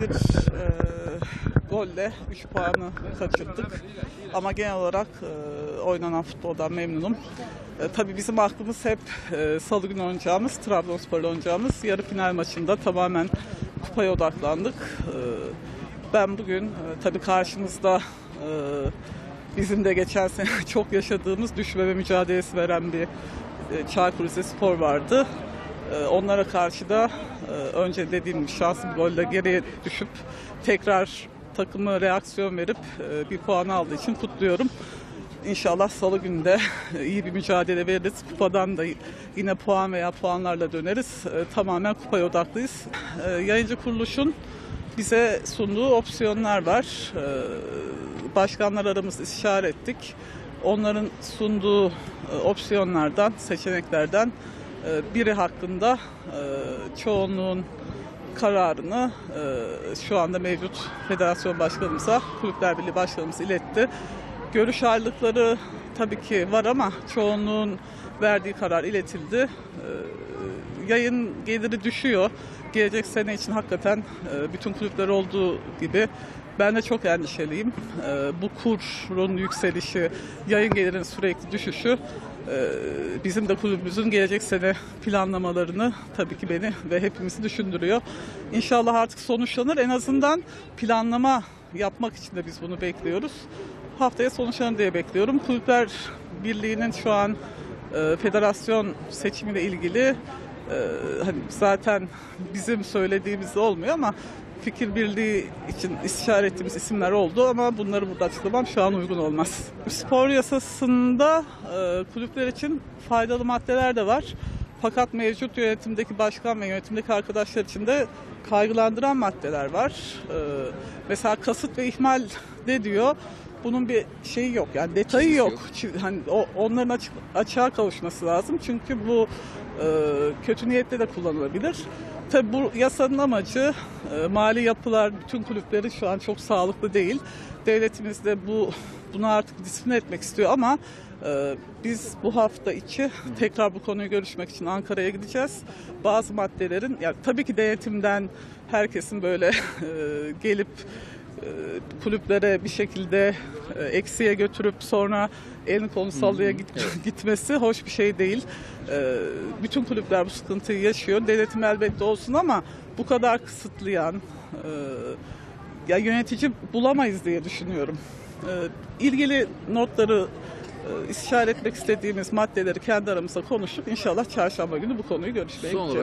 Bir e, golle 3 puanı kaçırdık. Ama genel olarak e, oynanan futboldan memnunum. E, tabii bizim aklımız hep e, salı günü oynayacağımız, Trabzonspor'la oynayacağımız yarı final maçında tamamen kupaya odaklandık. E, ben bugün e, tabii karşımızda e, bizim de geçen sene çok yaşadığımız düşmeme mücadelesi veren bir e, Çaykur Rizespor vardı. E, Onlara karşı da e, önce dediğim şanslı golle geriye düşüp tekrar takımı reaksiyon verip e, bir puan aldığı için kutluyorum. İnşallah salı günü de iyi bir mücadele veririz. Kupadan da yine puan veya puanlarla döneriz. E, Tamamen kupaya odaklıyız. Yayıncı kuruluşun bize sunduğu opsiyonlar var. Başkanlar aramızda istişare ettik. Onların sunduğu opsiyonlardan, seçeneklerden biri hakkında e, çoğunluğun kararını e, şu anda mevcut federasyon başkanımıza, kulüpler birliği başkanımız iletti. Görüş ayrılıkları tabii ki var ama çoğunluğun verdiği karar iletildi. E, yayın geliri düşüyor. Gelecek sene için hakikaten e, bütün kulüpler olduğu gibi ben de çok endişeliyim. E, bu kurun yükselişi, yayın gelirinin sürekli düşüşü bizim de kulübümüzün gelecek sene planlamalarını tabii ki beni ve hepimizi düşündürüyor. İnşallah artık sonuçlanır. En azından planlama yapmak için de biz bunu bekliyoruz. Haftaya sonuçlanır diye bekliyorum. Kulüpler Birliği'nin şu an e, federasyon seçimiyle ilgili e, hani zaten bizim söylediğimiz olmuyor ama fikir birliği için istişare ettiğimiz isimler oldu ama bunları burada açıklamam şu an uygun olmaz. Spor yasasında e, kulüpler için faydalı maddeler de var. Fakat mevcut yönetimdeki başkan ve yönetimdeki arkadaşlar için de kaygılandıran maddeler var. E, mesela kasıt ve ihmal ne diyor? Bunun bir şeyi yok yani detayı yok. Çi- Hani o, onların açık, açığa kavuşması lazım. Çünkü bu e, kötü niyetle de kullanılabilir. Tabi bu yasanın amacı e, mali yapılar bütün kulüpleri şu an çok sağlıklı değil. Devletimiz de bu bunu artık disipline etmek istiyor ama e, biz bu hafta içi tekrar bu konuyu görüşmek için Ankara'ya gideceğiz. Bazı maddelerin yani tabii ki denetimden herkesin böyle e, gelip kulüplere bir şekilde e, eksiye götürüp sonra elini kolunu sallaya git- gitmesi hoş bir şey değil. E, Bütün kulüpler bu sıkıntıyı yaşıyor. Denetim elbette olsun ama bu kadar kısıtlayan e, ya yönetici bulamayız diye düşünüyorum. E, İlgili notları e, istişare etmek istediğimiz maddeleri kendi aramızda konuşup inşallah çarşamba günü bu konuyu görüşmeye gideceğiz.